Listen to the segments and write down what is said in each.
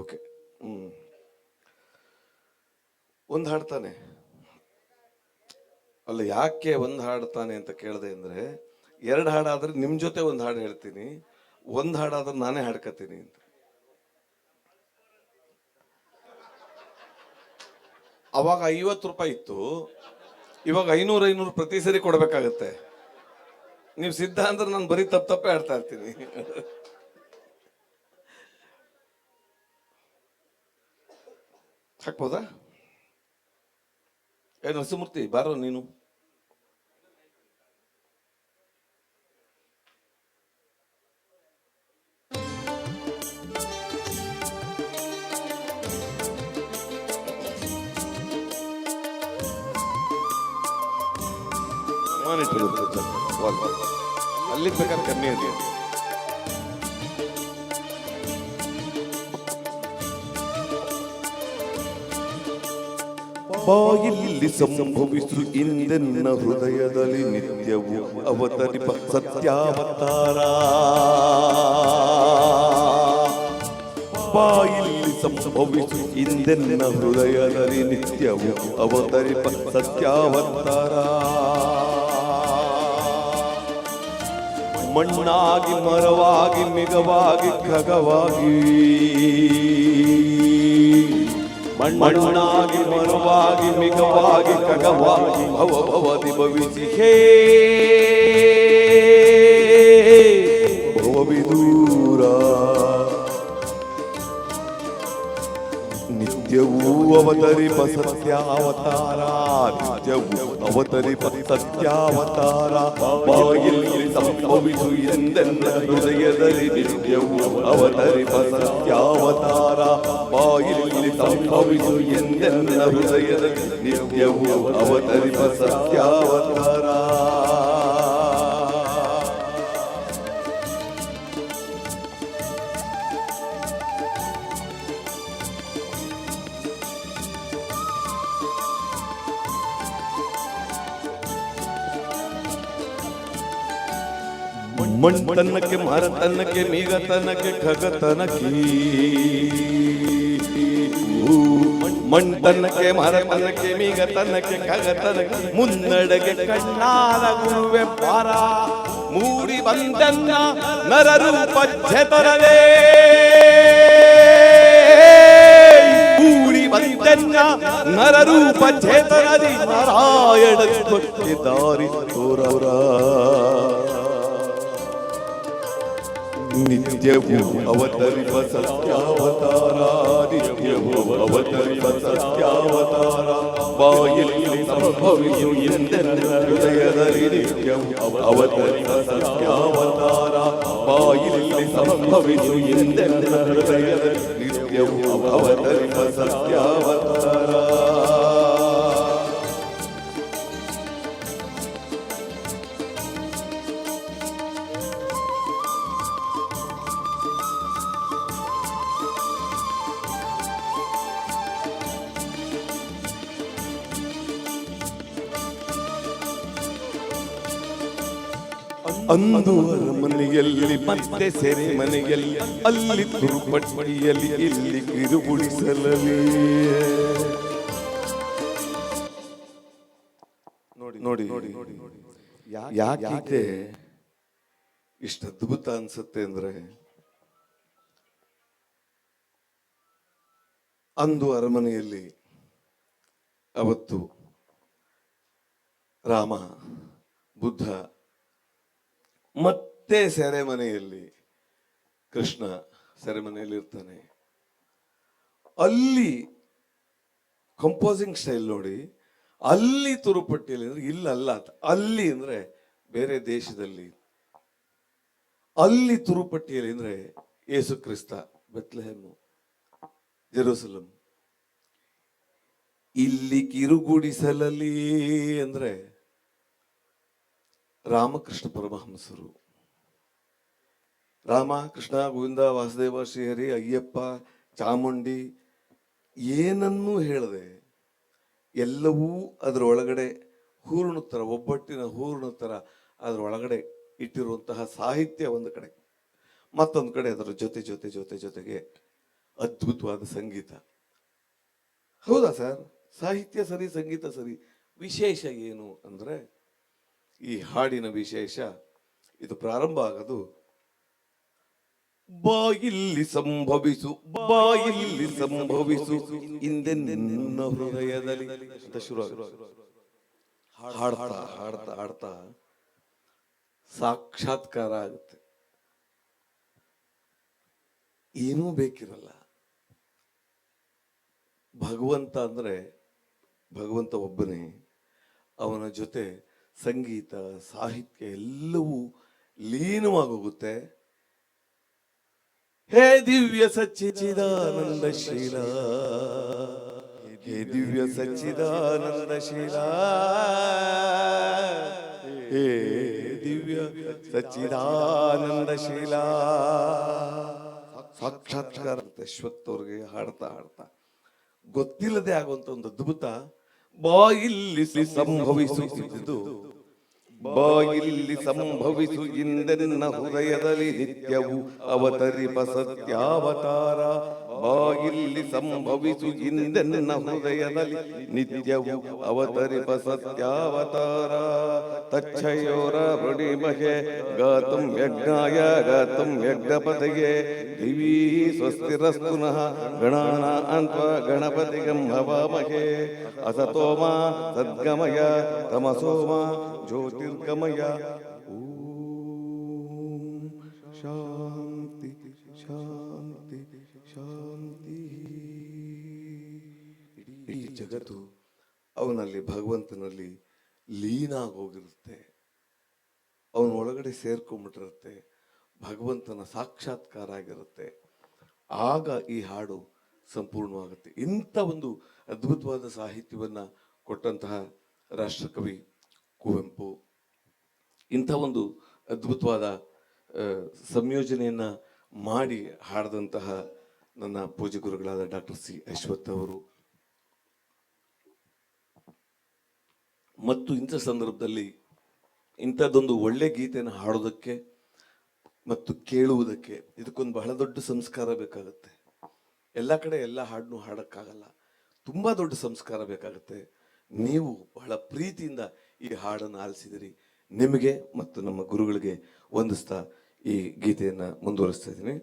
Okay ಹ್ಮ್. ಒಂದು ಹಾಡ್ತಾನೆ. ಅಲ್ಲ, ಯಾಕೆ ಒಂದು ಹಾಡ್ತಾನೆ ಅಂತ ಕೇಳಿದೆ ಅಂದರೆ, ಎರಡು ಹಾಡಾದ್ರೆ ನಿಮ್ಮ ಜೊತೆ ಒಂದು ಹಾಡು ಹೇಳ್ತೀನಿ, ಒಂದು ಹಾಡಾದ್ರೆ ನಾನೇ ಹಾಡ್ಕತೀನಿ ಅಂತ. ಅವಾಗ ಐವತ್ತು ರೂಪಾಯಿ ಇತ್ತು, ಇವಾಗ ಐನೂರು ಐನೂರು ಪ್ರತಿ ಸರಿ ಕೊಡಬೇಕಾಗತ್ತೆ. ನೀವು ಸಿದ್ಧ ಅಂದ್ರೆ ನಾನು ಬರೀ ತಪ್ಪು ತಪ್ಪೇ ಆಡ್ತಾ ಇರ್ತೀನಿ. ಹಾಕ್ಬೋದಾ? ಏ ನರಸಿಂಹಮೂರ್ತಿ ಬಾರೋ ನೀನು. ಮಾನಿಟರ್ ಅಲ್ಲಿ ಬೇಕಾದ್ರೆ ಕಮ್ಮಿ ಇದೆ. ಬಾಯಿಲ್ಲಿ ಸಂಭವಿಸು ಇಂದೆನ್ನ ಹೃದಯದಲ್ಲಿ ನಿತ್ಯವು ಅವತರಿ ಸತ್ಯಾವತಾರ. ಬಾಯಿಲ್ಲಿ ಸಂಭವಿಸು ಇಂದೆನ್ನ ಹೃದಯದಲ್ಲಿ ನಿತ್ಯವು ಅವತರಿ ಸತ್ಯಾವತಾರ. ಮಣ್ಣಾಗಿ ಮರವಾಗಿ ಮಿಗವಾಗಿ ಖಗವಾಗಿ ಮಣ್ಣಾಗಿ ಮರವಾಗಿ ಮಿಗವಾಗಿ ಖಗವಾಗಿ ಭವ ಭವತಿ ಭವಿಸಿ ಹೇ ಸತ್ಯಾವತಾರ ನಿತ್ಯವೂ ಅವತರಿಪ ಸತ್ಯಾವತಾರ ಬಾಯಲ್ಲಿ ಸಂಭವಿಸು ಎಂದೆನ್ನ ಹೃದಯದಲ್ಲಿ ನಿತ್ಯವೂ ಅವತರಿಪ ಸತ್ಯಾವತಾರ ಬಾಯಲ್ಲಿ ಸಂಭವಿಸು ಎಂದೆನ್ನ ಹೃದಯದಲ್ಲಿ ನಿತ್ಯವೂ ಅವತರಿಪ ಸತ್ಯಾವತಾರ ಮಣ್ತನಕ್ಕೆ ಮರತನಕ್ಕೆ ಮೀಗತನಕ್ಕೆ ಖಗತನಕ್ಕೆ ಮಣ್ತನಕ್ಕೆ ಮರತನಕ್ಕೆ ಮೀಗತನಕ್ಕೆ ಖಗತನಕ್ಕೆ ಮುನ್ನಡೆಗೆ ಕಣ್ಣಾದ ಗುರುವೆ ಪಾರ ಮೂಡಿ ಬಂದನ್ನ ನರರೂಪ ಜತರವೇ ಕೂಡಿ ಬಂದನ್ನ ನರರೂಪ ಚೇತನದಿ ನಾರಾಯಣ ದಾರಿ ತೋರವರ ನಿತ್ಯವೂ ಅವತರಿಪ ಸತ್ಯಾವತಾರ ನಿತ್ಯವೂ ಅವತರಿಪ ಸತ್ಯಾವತಾರ ಬಾಯಲ್ಲಿ ಸಂಭವಿಸು ಎಂದೆನ್ನ ಹೃದಯದಲ್ಲಿ ನಿತ್ಯವೂ ಅವತರಿಪ ಸತ್ಯಾವತಾರ ಬಾಯಲ್ಲಿ ಸಂಭವಿಸು ಎಂದೆನ್ನ ಹೃದಯದಲ್ಲಿ ನಿತ್ಯವೂ ಅವತರಿಪ ಸತ್ಯಾವತಾರ ಅಂದು ಮನೆಯಲ್ಲಿ ಮತ್ತೆ ಸೆರೆ ಮನೆಯಲ್ಲಿ ಅಲ್ಲಿ ತುರುಪಟ್ಟಿಯಲ್ಲಿ ಇಲ್ಲಿ ಕಿರುಗುಡಿಸಲಲ್ಲಿ ನೋಡಿ ನೋಡಿ ನೋಡಿ ಯಾಕೆ ಇಷ್ಟು ಅದ್ಭುತ ಅನ್ಸುತ್ತೆ ಅಂದ್ರೆ ಅಂದು ಅರಮನೆಯಲ್ಲಿ ಅವತ್ತು ರಾಮ, ಬುದ್ಧ ಮತ್ತೆ ಸೆರೆಮನೆಯಲ್ಲಿ ಕೃಷ್ಣ ಸೆರೆಮನೆಯಲ್ಲಿ ಇರ್ತಾನೆ ಅಲ್ಲಿ ಕಂಪೋಸಿಂಗ್ ಸ್ಟೈಲ್ ನೋಡಿ, ಅಲ್ಲಿ ತುರುಪಟ್ಟಿಯಲ್ಲಿ ಅಂದ್ರೆ ಇಲ್ಲಲ್ಲ. ಅಲ್ಲಿ ಅಂದ್ರೆ ಬೇರೆ ದೇಶದಲ್ಲಿ, ಅಲ್ಲಿ ತುರುಪಟ್ಟಿಯಲ್ಲಿ ಅಂದ್ರೆ ಯೇಸು ಕ್ರಿಸ್ತ ಬೆತ್ಲೆಹೆಮ್ಮು ಜೆರೂಸಲಂ ಇಲ್ಲಿ ಕಿರುಗುಡಿಸಲಲ್ಲಿ ಅಂದ್ರೆ ರಾಮಕೃಷ್ಣ ಪರಮಹಂಸರು. ರಾಮ, ಕೃಷ್ಣ, ಗೋವಿಂದ, ವಾಸುದೇವ, ಶ್ರೀಹರಿ, ಅಯ್ಯಪ್ಪ, ಚಾಮುಂಡಿ, ಏನನ್ನೂ ಹೇಳದೆ ಎಲ್ಲವೂ ಅದರ ಒಳಗಡೆ ಹೂರ್ಣ ಒಬ್ಬಟ್ಟಿನ ಹೂರ್ಣ ಥರ ಅದರ ಒಳಗಡೆ ಇಟ್ಟಿರುವಂತಹ ಸಾಹಿತ್ಯ ಒಂದು ಕಡೆ. ಮತ್ತೊಂದು ಕಡೆ ಅದರ ಜೊತೆ ಜೊತೆ ಜೊತೆ, ಜೊತೆಗೆ ಅದ್ಭುತವಾದ ಸಂಗೀತ. ಹೌದಾ ಸರ್? ಸಾಹಿತ್ಯ ಸರಿ, ಸಂಗೀತ ಸರಿ, ವಿಶೇಷ ಏನು ಅಂದ್ರೆ ಈ ಹಾಡಿನ ವಿಶೇಷ ಇದು ಪ್ರಾರಂಭ ಆಗದು. ಬಾಯಿಲ್ಲಿ ಸಂಭವಿಸು ಬಾಯಿಲ್ಲಿ ಸಂಭವಿಸು ಹಿಂದೆ ನಿನ್ನ ಹೃದಯದಲ್ಲಿ ಅಂತ ಶುರು. ಹಾಡ್ತಾ ಹಾಡ್ತಾ ಹಾಡ್ತಾ ಸಾಕ್ಷಾತ್ಕಾರ ಆಗುತ್ತೆ. ಏನೂ ಬೇಕಿರಲ್ಲ. ಭಗವಂತ ಅಂದ್ರೆ ಭಗವಂತ ಒಬ್ಬನೇ. ಅವನ ಜೊತೆ ಸಂಗೀತ, ಸಾಹಿತ್ಯ ಎಲ್ಲವೂ ಲೀನವಾಗೋಗುತ್ತೆ. ಹೇ ದಿವ್ಯ ಸಚ್ಚಿದಾನಂದ ಶೀಲ, ಹೇ ದಿವ್ಯ ಸಚ್ಚಿದಾನಂದ ಶೀಲ, ಹೇ ದಿವ್ಯ ಸಚ್ಚಿದಾನಂದ ಶೀಲ. ಸಾಕ್ಷಾತ್ಕಾರ ಶ್ವತ್ತವ್ರಿಗೆ ಹಾಡ್ತಾ ಹಾಡ್ತಾ, ಗೊತ್ತಿಲ್ಲದೆ ಆಗುವಂತ ಒಂದು ಅದ್ಭುತ ಬಾಯಿಲ್ಲಿ ಸಂಭವಿಸುತ್ತಿದ್ದು ಬಾಯಿಲ್ಲಿ ಸಂಭವಿಸು ಇಂದೆನ್ನ ಹೃದಯದಲ್ಲಿ ನಿತ್ಯವು ಅವತರಿಪ ಸತ್ಯಾವತಾರ. ಬಾಯಿಲ್ಲಿ ಸಂಭವಿಸು ಇಂದೆನ್ನ ಹೃದಯದಲ್ಲಿ ನಿತ್ಯವು ಅವತರಿಪ ಸತ್ಯಾವತಾರ ತಚ್ಛಯೋರ ಮೃಣಿಮಹೆ ಗಾತುಂ ಯಜ್ಞಾಯ ಗಾತುಂ ಯಜ್ಞಪತಿಗೆ ದಿವೀ ಸ್ವಸ್ತಿರಸ್ತುನಃ ಗಣಾನ ಅಂತ ಗಣಪತಿಗಂ ಹವಾಮಹೆ ಅಸತೋಮ ಸದ್ಗಮಯ ತಮಸೋಮ ಜ್ಯೋತಿರ್ಗಮಯ ಓಂ ಶಾಂತಿ ಶಾಂತಿ ಇಡೀ ಜಗತ್ತು ಅವನಲ್ಲಿ ಭಗವಂತನಲ್ಲಿ ಲೀನ ಆಗೋಗಿರುತ್ತೆ ಅವನ ಒಳಗಡೆ ಸೇರ್ಕೊಂಡ್ಬಿಟ್ಟಿರುತ್ತೆ ಭಗವಂತನ ಸಾಕ್ಷಾತ್ಕಾರ ಆಗಿರುತ್ತೆ. ಆಗ ಈ ಹಾಡು ಸಂಪೂರ್ಣವಾಗುತ್ತೆ. ಇಂಥ ಒಂದು ಅದ್ಭುತವಾದ ಸಾಹಿತ್ಯವನ್ನ ಕೊಟ್ಟಂತಹ ರಾಷ್ಟ್ರಕವಿ ಕುವೆಂಪು. ಇಂಥ ಒಂದು ಅದ್ಭುತವಾದ ಸಂಯೋಜನೆಯನ್ನು ಮಾಡಿ ಹಾಡಿದಂತಹ ನನ್ನ ಪೂಜೆ ಗುರುಗಳಾದ ಡಾಕ್ಟರ್ ಸಿ ಅಶ್ವಥ್ ಅವರು. ಮತ್ತು ಇಂಥ ಸಂದರ್ಭದಲ್ಲಿ ಇಂಥದ್ದೊಂದು ಒಳ್ಳೆ ಗೀತೆಯನ್ನು ಹಾಡೋದಕ್ಕೆ ಮತ್ತು ಕೇಳುವುದಕ್ಕೆ ಇದಕ್ಕೊಂದು ಬಹಳ ದೊಡ್ಡ ಸಂಸ್ಕಾರ ಬೇಕಾಗುತ್ತೆ. ಎಲ್ಲ ಕಡೆ ಎಲ್ಲ ಹಾಡನ್ನು ಹಾಡೋಕ್ಕಾಗಲ್ಲ. ತುಂಬ ದೊಡ್ಡ ಸಂಸ್ಕಾರ ಬೇಕಾಗುತ್ತೆ. ನೀವು ಬಹಳ ಪ್ರೀತಿಯಿಂದ ಈ ಹಾಡನ್ನು ಆಲಿಸಿದಿರಿ. ನಿಮಗೆ ಮತ್ತು ನಮ್ಮ ಗುರುಗಳಿಗೆ ವಂದಿಸ್ತಾ ಈ ಗೀತೆಯನ್ನು ಮುಂದುವರಿಸ್ತಾ ಇದ್ದೀನಿ.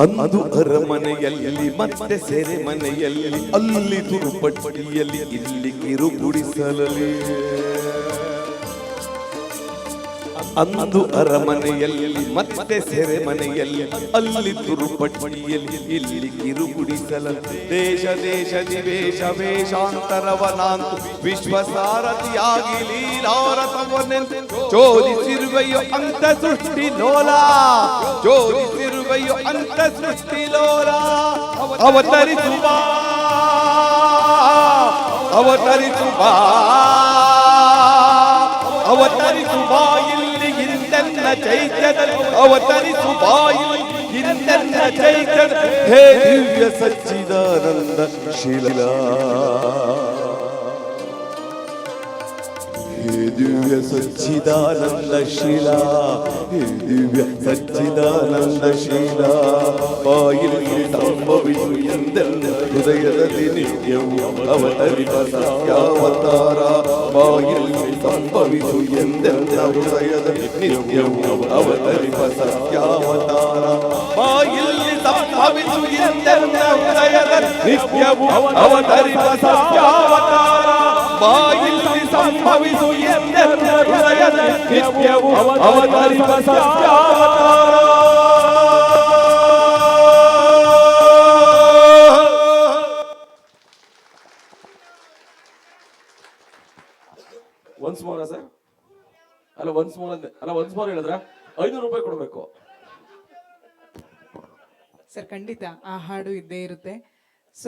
ಅಂದು ಅರಮನೆಯಲ್ಲಿ ಮತ್ತೆ ಸೆರೆ ಮನೆಯಲ್ಲಿ ಅಲ್ಲಿ ತುರುಪಟ್ಟಿಯಲ್ಲಿ ಇಲ್ಲಿ ಕಿರುಗುಡಿಸಲಲಿ ಅಂದು ಅರಮನೆಯಲ್ಲಿ, ಮತ್ತೆ ಸೆರೆ ಮನೆಯಲ್ಲಿ ಅಲ್ಲಿ ತುರುಪಟ್ಟಿಯಲ್ಲಿ, ಇಲ್ಲಿ ಕಿರುಗುಡಿಸಲ ದೇಶ ದೇಶ ದಿವೇಶ ವೇಷಾಂತರವನಾಂತು ವಿಶ್ವಸಾರಥಿಯಾಗಿ ಲೀಲಾರಥವನೆಂದು ಚೋದಿಸಿರುವೆಯೋ ಅಂತ ಸೃಷ್ಟಿ ಲೋಲ ಚೋದಿಸಿರುವೆಯೋ ಅಂತ ಸೃಷ್ಟಿ ಲೋಲ. ಅವತರಿಸುವ ಅವತರಿಸುವ ಅವತ ಹಿಂದೆನ್ನ ಚೈತ್ಯದಲ್ಲಿ ಅವತರಿಸುವ ಇಲ್ಲಿ ಹಿಂದೆನ್ನ ಚೈತ್ಯದ ಹೇ ದಿವ್ಯ ಸಚ್ಚಿದಾನಂದ ದಿವ್ಯ ಸಚ್ಚಿದಾನಂದ ಶೀಲ ಹೇ ದಿವ್ಯ ಸಚ್ಚಿದಾನಂದ ಶೀಲ. ಬಾಯಿಲಿ ಸಂಭವಿಸು ಎಂದೆಲ್ಲ ಹೃದಯದಲ್ಲಿ ನಿತ್ಯವು ಅವತರಿಪ ಸತ್ಯಾವತಾರ. ಬಾಯಿಲಿ ಸಂಭವಿಸು ಎಂದೆಲ್ಲ ಹೃದಯದಲ್ಲಿ ನಿತ್ಯವು ಅವತರಿಪ ಸತ್ಯಾವತಾರ. ಬಾಯಿಲ್ಲಿ ಸಂಭವಿಸು ಎಂದೆಲ್ಲ ಹೃದಯದಲ್ಲಿ ನಿತ್ಯವು ಅವತರಿಪ ಸತ್ಯಾವತಾರ. ಬಾಯಿಲ್ಲಿ ಸಂಭವಿಸು ಎಂದೆಂದ ಸತ್ಯಾವತಾರ ಒನ್ಸ್ ಮೋರ ಸರ್ ಅಲ್ಲ ಒನ್ಸ್ ಮೋರ್ ಅಂದೆ. ಅಲ್ಲ ಒನ್ಸ್ ಮೋರ್ ಹೇಳಿದ್ರೆ ಐನೂರು ರೂಪಾಯಿ ಕೊಡಬೇಕು. ಸರ್, ಖಂಡಿತ ಆ ಹಾಡು ಇದ್ದೇ ಇರುತ್ತೆ.